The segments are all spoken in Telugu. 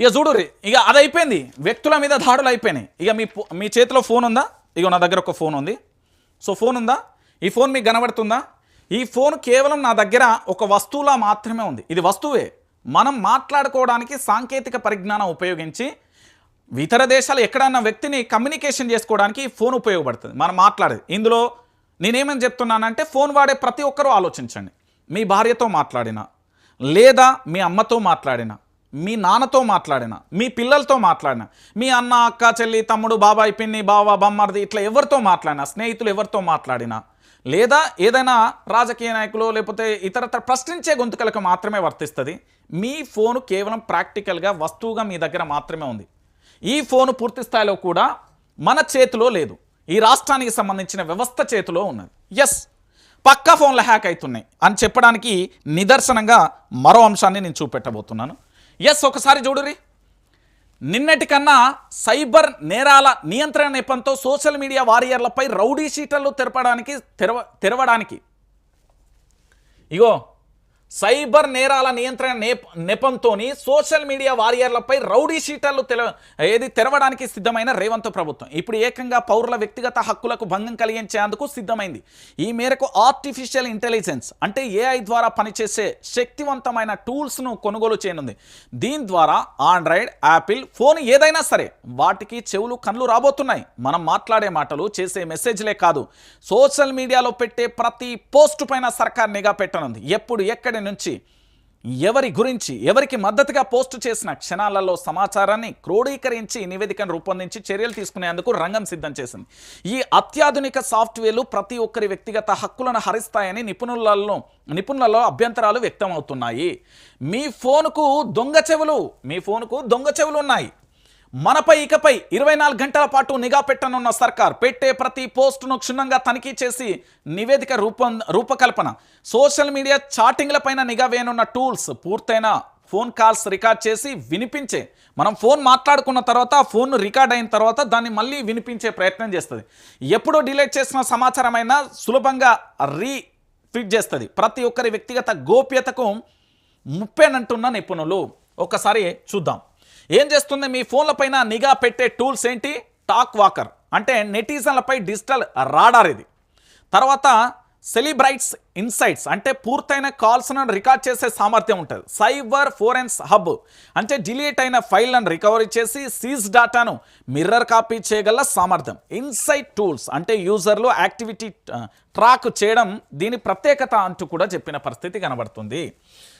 ఇక చూడురి ఇక అది అయిపోయింది వ్యక్తుల మీద దాడులు అయిపోయినాయి. ఇక మీ మీ చేతిలో ఫోన్ ఉందా? ఇక నా దగ్గర ఒక ఫోన్ ఉంది. సో ఫోన్ ఉందా? ఈ ఫోన్ మీకు కనబడుతుందా? ఈ ఫోన్ కేవలం నా దగ్గర ఒక వస్తువులా మాత్రమే ఉంది. ఇది వస్తువే. మనం మాట్లాడుకోవడానికి సాంకేతిక పరిజ్ఞానం ఉపయోగించి ఇతర దేశాలు ఎక్కడన్నా వ్యక్తిని కమ్యూనికేషన్ చేసుకోవడానికి ఫోన్ ఉపయోగపడుతుంది. మనం మాట్లాడేది. ఇందులో నేనేమని చెప్తున్నానంటే ఫోన్ వాడే ప్రతి ఒక్కరూ ఆలోచించండి. మీ భార్యతో మాట్లాడినా లేదా మీ అమ్మతో మాట్లాడినా మీ నాన్నతో మాట్లాడిన మీ పిల్లలతో మాట్లాడిన మీ అన్న అక్క చెల్లి తమ్ముడు బాబాయ్ పిన్ని బావ బమ్మర్ది ఇట్లా ఎవరితో మాట్లాడినా స్నేహితులు ఎవరితో మాట్లాడినా లేదా ఏదైనా రాజకీయ నాయకులు లేకపోతే ఇతరత్ర ప్రశ్నించే గొంతుకలకు మాత్రమే వర్తిస్తుంది. మీ ఫోను కేవలం ప్రాక్టికల్గా వస్తువుగా మీ దగ్గర మాత్రమే ఉంది. ఈ ఫోను పూర్తి స్థాయిలో కూడా మన చేతిలో లేదు. ఈ రాష్ట్రానికి సంబంధించిన వ్యవస్థ చేతిలో ఉన్నది. ఎస్ పక్కా ఫోన్లు హ్యాక్ అవుతున్నాయి. అని చెప్పడానికి నిదర్శనంగా మరో అంశాన్ని నేను చూపెట్టబోతున్నాను. ఎస్ ఒకసారి చూడురి నిన్నటి కన్నా సైబర్ నేరాల నియంత్రణ నెపంతో సోషల్ మీడియా వారియర్లపై రౌడీ షీటర్లు తెరపడానికి తెరవ తెరవడానికి. ఇగో సైబర్ నేరాల నియంత్రణ నేప నెపంతోని సోషల్ మీడియా వారియర్లపై రౌడీ షీటర్లు తెల ఏది తెరవడానికి సిద్ధమైన రేవంత్ ప్రభుత్వం. ఇప్పుడు ఏకంగా పౌరుల వ్యక్తిగత హక్కులకు భంగం కలిగించేందుకు సిద్ధమైంది. ఈ మేరకు ఆర్టిఫిషియల్ ఇంటెలిజెన్స్ అంటే ఏఐ ద్వారా పనిచేసే శక్తివంతమైన టూల్స్ను కొనుగోలు చేయనుంది. దీని ద్వారా ఆండ్రాయిడ్ యాపిల్ ఫోన్ ఏదైనా సరే వాటికి చెవులు కళ్ళు రాబోతున్నాయి. మనం మాట్లాడే మాటలు చేసే మెసేజ్లే కాదు. సోషల్ మీడియాలో పెట్టే ప్రతి పోస్ట్ పైన సర్కార్ నిఘా పెట్టనుంది. ఎప్పుడు ఎక్కడి నుంచి ఎవరి గురించి ఎవరికి మద్దతుగా పోస్ట్ చేసిన క్షణాలలో సమాచారాన్ని క్రోడీకరించి నివేదికను రూపొందించి చర్యలు తీసుకునేందుకు రంగం సిద్ధం చేసింది. ఈ అత్యాధునిక సాఫ్ట్వేర్లు ప్రతి ఒక్కరి వ్యక్తిగత హక్కులను హరిస్తాయని నిపుణులలో నిపుణులలో అభ్యంతరాలు వ్యక్తమవుతున్నాయి. మీ ఫోన్కు దొంగ చెవులు మీ ఫోన్కు దొంగ చెవులు ఉన్నాయి మనపై ఇకపై ఇరవై నాలుగు గంటల పాటు నిఘా పెట్టనున్న సర్కార్ పెట్టే ప్రతి పోస్టును క్షుణ్ణంగా తనిఖీ చేసి నివేదిక రూపం రూపకల్పన. సోషల్ మీడియా చాటింగ్లపైన నిఘా వేయనున్న టూల్స్ పూర్తయిన ఫోన్ కాల్స్ రికార్డ్ చేసి వినిపించే. మనం ఫోన్ మాట్లాడుకున్న తర్వాత ఫోన్ రికార్డ్ అయిన తర్వాత దాన్ని మళ్ళీ వినిపించే ప్రయత్నం చేస్తుంది. ఎప్పుడో డిలీట్ చేసిన సమాచారమైనా సులభంగా రీ ఫిట్ చేస్తుంది. ప్రతి ఒక్కరి వ్యక్తిగత గోప్యతకు ముప్పేనంటున్న నిపుణులు. ఒకసారి చూద్దాం. ఏం చేస్తుంది? మీ ఫోన్లపైన నిఘా పెట్టే టూల్స్ ఏంటి? Talk walker. అంటే నెటిజన్లపై డిజిటల్ రాడార్ ఇది. తర్వాత సెలిబ్రైట్స్ ఇన్సైట్స్. అంటే పూర్తయిన కాల్స్ను రికార్డ్ చేసే సామర్థ్యం ఉంటుంది. Cyber forensic hub. అంటే డిలీట్ అయిన ఫైల్లను రికవరీ చేసి సీజ్ డాటాను మిర్రర్ కాపీ చేయగల సామర్థ్యం. Insight tools. అంటే యూజర్లు యాక్టివిటీ ట్రాక్ చేయడం దీని ప్రత్యేకత అంటూ కూడా చెప్పిన పరిస్థితి కనబడుతుంది.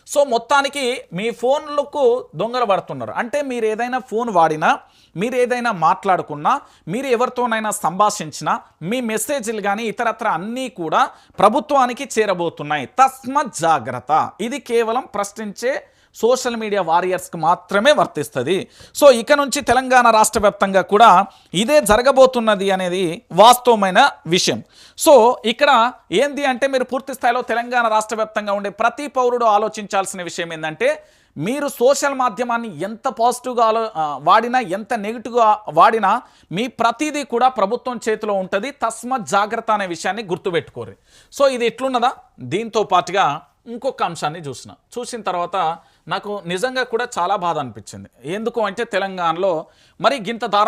సో మొత్తానికి మీ ఫోన్లకు దొంగలు పడుతున్నారు. అంటే మీరు ఏదైనా ఫోన్ వాడినా మీరు ఏదైనా మాట్లాడుకున్నా మీరు ఎవరితోనైనా సంభాషించినా మీ మెసేజ్లు కానీ ఇతరత్ర అన్నీ కూడా ప్రభుత్వానికి చేరబోతున్నాయి. తస్మత్ జాగ్రత్త. ఇది కేవలం ప్రశ్నించే సోషల్ మీడియా వారియర్స్కి మాత్రమే వర్తిస్తుంది. సో ఇక నుంచి తెలంగాణ రాష్ట్ర వ్యాప్తంగా కూడా ఇదే జరగబోతున్నది అనేది వాస్తవమైన విషయం. సో ఇక్కడ ఏంది అంటే మీరు పూర్తి స్థాయిలో తెలంగాణ రాష్ట్ర వ్యాప్తంగా ఉండే ప్రతి పౌరుడు ఆలోచించాల్సిన విషయం ఏంటంటే మీరు సోషల్ మాధ్యమాన్ని ఎంత పాజిటివ్గా ఆలో వాడినా ఎంత నెగిటివ్గా వాడినా మీ ప్రతిదీ కూడా ప్రభుత్వం చేతిలో ఉంటుంది. తస్మత్ జాగ్రత్త అనే విషయాన్ని గుర్తుపెట్టుకోరు. సో ఇది ఎట్లున్నదా? దీంతో పాటుగా ఇంకొక అంశాన్ని చూసిన. చూసిన తర్వాత నాకు నిజంగా కూడా చాలా బాధ అనిపించింది. ఎందుకు అంటే తెలంగాణలో మరి గింత దారుణ